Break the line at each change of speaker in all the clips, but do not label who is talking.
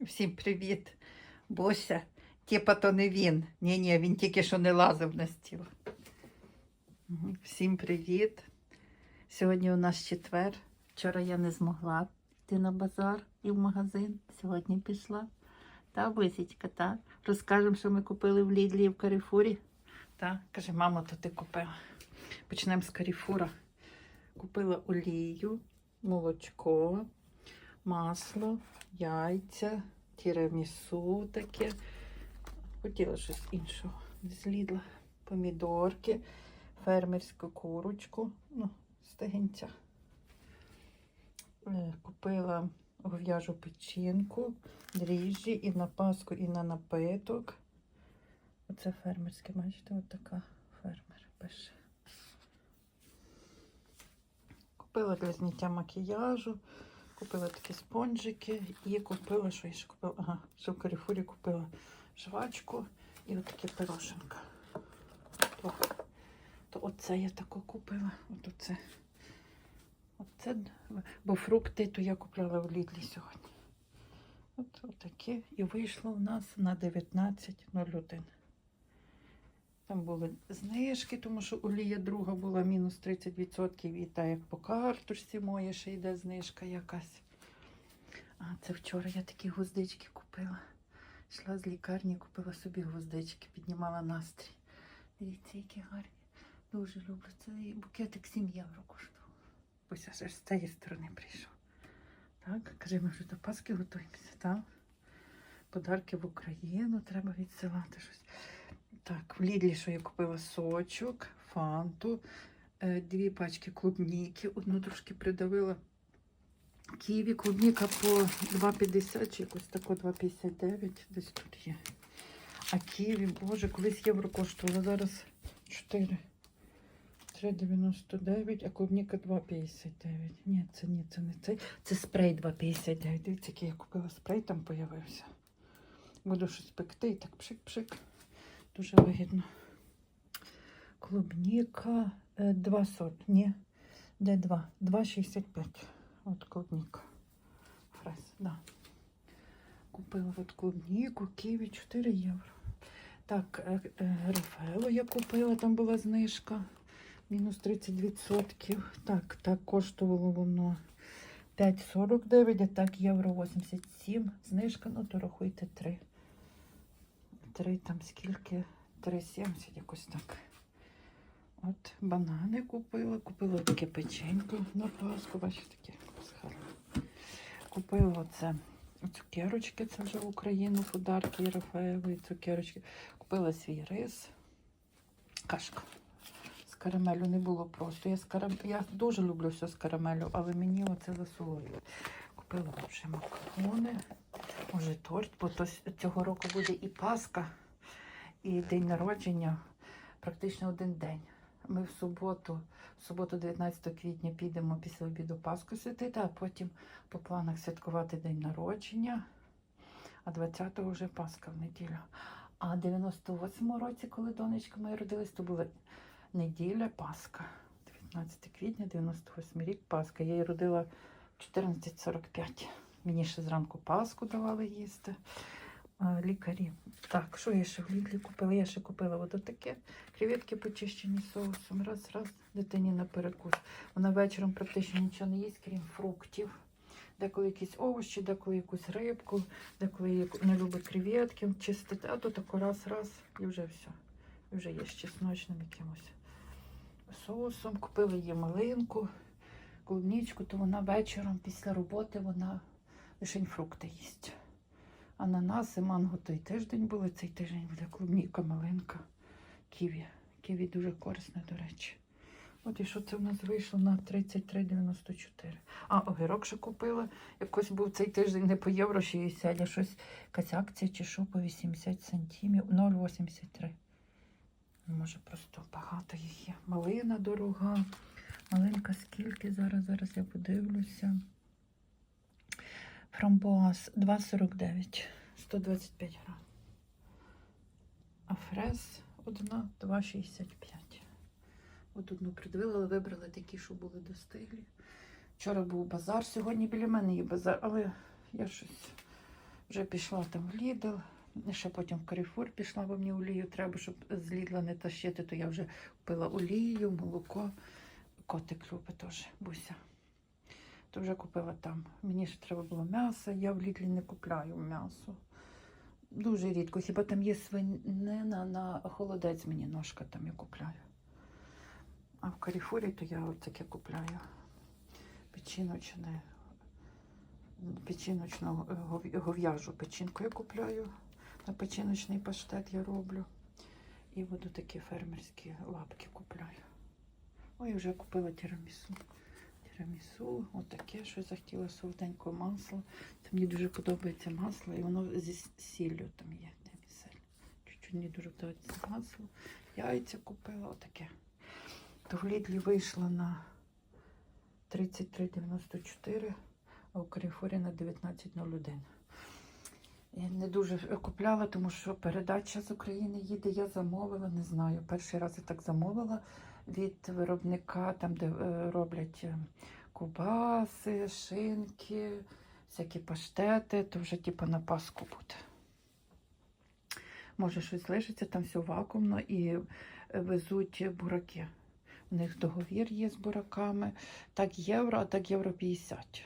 Всім привіт, Бося. Типа то не він. Ні, ні, він тільки що не лазив на стіл. Всім привіт. Сьогодні у нас четвер. Вчора я не змогла йти на базар і в магазин. Сьогодні пішла. Та, Босічка, та. Розкажемо, що ми купили в Лідлі і в Каріфурі. Та, каже, мамо, то ти купила. Почнемо з Каріфура. Купила олію, молочко, масло, яйця, тірамісу таке. Хотіла щось іншого. З Лідла. Помідорки, фермерську курочку, ну, стегенця. Е, Купила гов'яжу печінку, дріжджі і на паску, і на напиток. Оце фермерське, бачите, от така фермер пише. Купила для зняття макіяжу, купила такі спонжики і купила, що я ще купила? Ага, ще в Каріфурі купила жвачку і отаке пироженка. То, то оце я тако купила. От оце. Оце, бо фрукти то я купляла в Лідлі сьогодні. От отакі. І вийшло у нас на 19.01. Там були знижки, тому що олія друга була мінус 30%, і та як по карточці моє ще йде знижка якась. А це вчора я такі гвоздички купила. Йшла з лікарні, купила собі гвоздички, піднімала настрій. Дивіться, які гарні. Дуже люблю. Цей букетик 7 євро коштував. Ось аж з цієї сторони прийшов. Так, каже, ми вже до Пасхи готуємося, так? Подарки в Україну треба відсилати щось. Так, в Лідлі, що я купила сочок, фанту, е, дві пачки клубніки, одну трошки придавила. Ківі, клубніка по 2,50 чи якось тако 2,59 десь тут є. А ківі, боже, колись євро коштувало, зараз 4. 3,99, а клубніка 2,59. Ні, це ні, це не цей. Це спрей 2,59. Дивіться, який я купила спрей, там появився. Буду щось пекти і так пшик-пшик. Дуже вигідно. Клубніка е, 2,40. Ні, де 2? 2,65. От клубніка. Фрес, да. Купила от клубніку, ківі 4 євро. Так, е, е, Рафаело я купила, там була знижка. Мінус 30%. Так, так коштувало воно 5,49, а так євро 87. Знижка, ну то рахуйте 3. 3 там скільки? 3,70 якось так. От банани купила, купила таке печенько на Пасху, бачите, таке пасхальне. Купила оце цукерочки, це вже в Україну подарки Рафаелові цукерочки. Купила свій рис, кашка. З карамелю не було просто. Я, з карам... я дуже люблю все з карамелю, але мені оце засолило. Купила вже макарони, може торт, бо то цього року буде і Пасха, і день народження практично один день. Ми в суботу, в суботу, 19 квітня, підемо після обіду Пасху святити, а потім по планах святкувати день народження. А 20-го вже Пасха в неділю. А 98-му році, коли донечка моя родилась, то була неділя Пасха. 19 квітня, 98 рік Пасха. Я її родила в 14.45. Мені ще зранку Пасху давали їсти. Лікарі. Так, що я ще в Лідлі купила? Я ще купила от таке креветки почищені соусом. Раз, раз, дитині на перекус. Вона вечором практично нічого не їсть, крім фруктів. Деколи якісь овочі, деколи якусь рибку, деколи не любить креветки чистити, а то тако раз, раз і вже все. І вже є з чесночним якимось соусом. Купила їй малинку, клубничку, то вона вечором після роботи вона лише фрукти їсть. Ананаси, манго той тиждень були, цей тиждень буде клубніка, малинка, ківі. Ківі дуже корисне, до речі. От і що це в нас вийшло на 33,94. А, огірок ще купила. Якось був цей тиждень не по євро 60, а щось якась акція чи що по 80 сантимів. 0,83. Може, просто багато їх є. Малина дорога. Малинка скільки зараз? Зараз я подивлюся. Фрамбоаз 2,49. 125 грам. А фрез одна 2,65. От одну придивила, але вибрала такі, що були достиглі. Вчора був базар, сьогодні біля мене є базар, але я щось Вже пішла там в Лідл, ще потім в Каріфур пішла, бо мені олію треба, щоб з Лідла не тащити, то я вже купила олію, молоко. Котик любить теж, буся. То вже купила там. Мені ще треба було м'ясо, я в Лідлі не купляю м'ясо. Дуже рідко. Хіба там є свинина на холодець мені ножка там я купляю. А в Каріфурі то я таке купляю. Печіночне, печіночну е, гов'яжу печінку я купляю. На печіночний паштет я роблю. І буду такі фермерські лапки купляю. Ой, вже купила тірамісу. Тірамісу, отаке, що захотіла солоденького масла. Це мені дуже подобається масло, і воно зі сіллю там є. Чуть-чуть мені дуже подобається масло. Яйця купила, отаке. То в Лідлі вийшла на 33,94, а у Каріфорі на 19,01. Я не дуже купляла, тому що передача з України їде. Я замовила, не знаю. Перший раз я так замовила від виробника, там, де е, роблять е, кубаси, шинки, всякі паштети, то вже типу на Пасху буде. Може, щось лишиться, там все вакуумно і е, везуть бураки. У них договір є з бураками. Так євро, а так євро 50.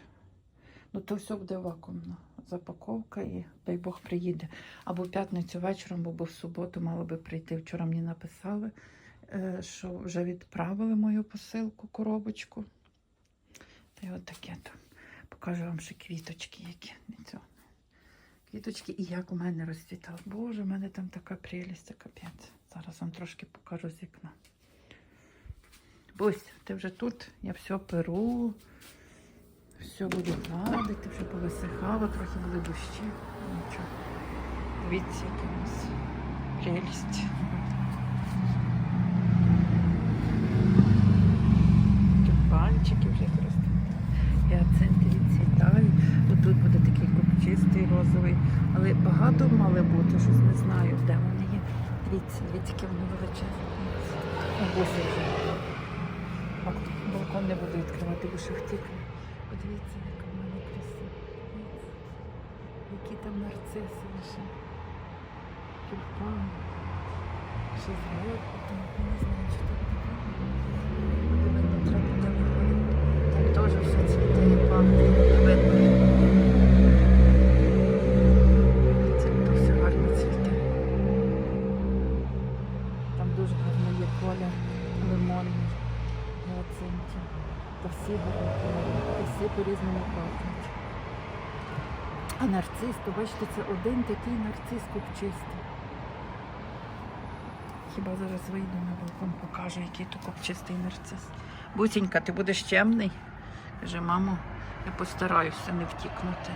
Ну, то все буде вакуумно. Запаковка і дай Бог приїде. Або в п'ятницю вечором, або в суботу мало би прийти. Вчора мені написали, е, що вже відправили мою посилку, коробочку. Та й от таке там. Покажу вам ще квіточки, які цього. Квіточки, і як у мене розцвітало. Боже, у мене там така прелість, капець. Зараз вам трошки покажу з вікна. Бусь, ти вже тут, я все перу, все буду гладити, вже повисихало, трохи були дощі. Нічого. Дивіться, яка у нас прелість. Тюльпанчики вже просто. Гіацинти відцвітають. Отут буде такий купчистий розовий. Але багато мали бути, щось не знаю, де вони є. Дивіться, дивіться, яке воно величезне. Балкон не буду відкривати, бо втікне. Подивіться, яка в мене краса. Які там нарциси лише. Тюльпани. Ще зверху там, я не знаю, що так буде видно, треба буде виходити. Там теж все цвіте і пахне, видно. Там дуже гарно є поля лимонний, гіацинті. Та всі та всі по-різному пахнуть. А нарцис, то бачите, це один такий нарцис купчистий. Хіба зараз вийду на балкон, покажу, який то купчистий нарцис. Бусінька, ти будеш чемний? Каже, мамо, я постараюся не втікнути.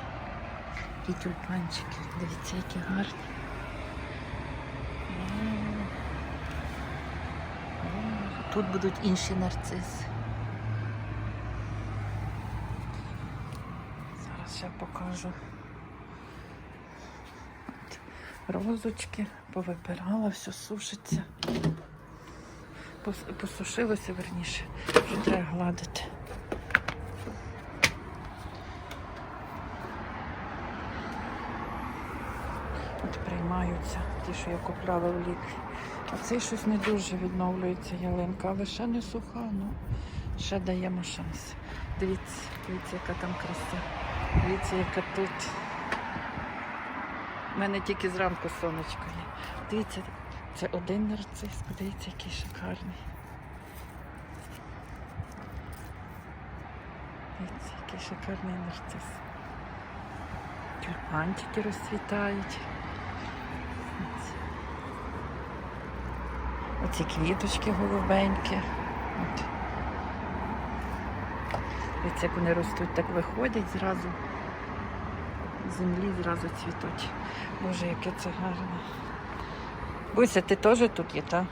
Які тюльпанчики, дивіться, які гарні. Тут будуть інші нарциси. Я покажу. Розочки повибирала, все сушиться. Посушилося верніше, вже треба гладити. От приймаються ті, що я купляла в ліки. А цей щось не дуже відновлюється ялинка, але ще не суха, ну ще даємо шанс. Дивіться, дивіться, яка там краса. Дивіться, яка тут. У мене тільки зранку сонечко є. Дивіться, це один нарцис, подивіться, який шикарний. Дивіться, який шикарний нарцис. Тюльпанчики розцвітають. Оці квіточки голубенькі. От. Дивіться, як вони ростуть, так виходять зразу. Землі зразу цвітуть. Боже, яке це гарне. Буся, ти теж тут є, так?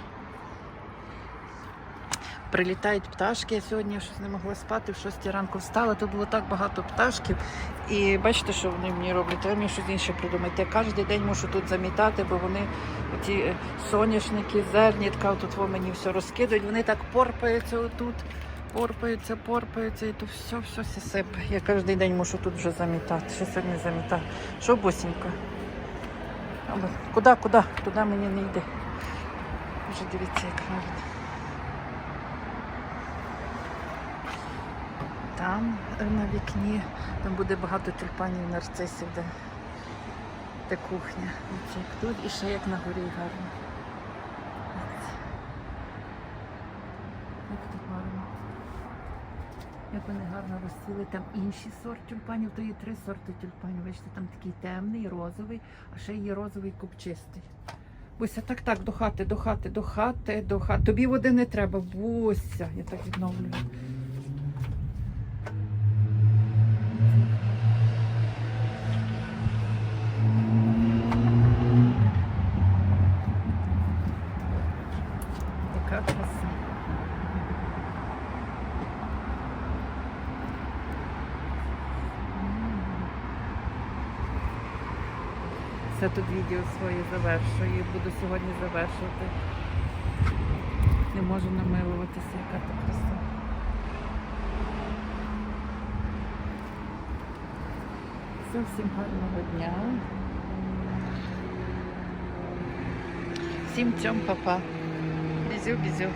Прилітають пташки. Я сьогодні щось не могла спати, в 6 ранку встала. Тут було так багато пташків. І бачите, що вони мені роблять? Треба мені щось інше придумати. Я кожен день мушу тут замітати, бо вони ті е, соняшники, зернітка, тут во мені все розкидають. Вони так порпаються отут. Порпаються, порпаються, і то все, все сисипе. Я кожен день мушу тут вже замітати. Ще сьогодні замітати. Що бусінька? Або Куди, куди? Туди мені не йде. Вже дивіться, як гарно. Там на вікні, там буде багато тюльпанів, нарцисів, де, де кухня. Оце як тут і ще як на горі гарно. Як тут гарно. Як вони гарно розцвіли. Там інші сорт тюльпанів, то є три сорти тюльпанів. Бачите, там такий темний, розовий, а ще є розовий купчистий. Буся, так, так, до хати, до хати, до хати, до хати. Тобі води не треба, Буся. Я так відновлюю. Яка краса. Все тут відео своє завершую. Буду сьогодні завершувати. Не можу намилуватися, яка то краса. Всім гарного дня. Всім цьом, папа. Бізю, бізю.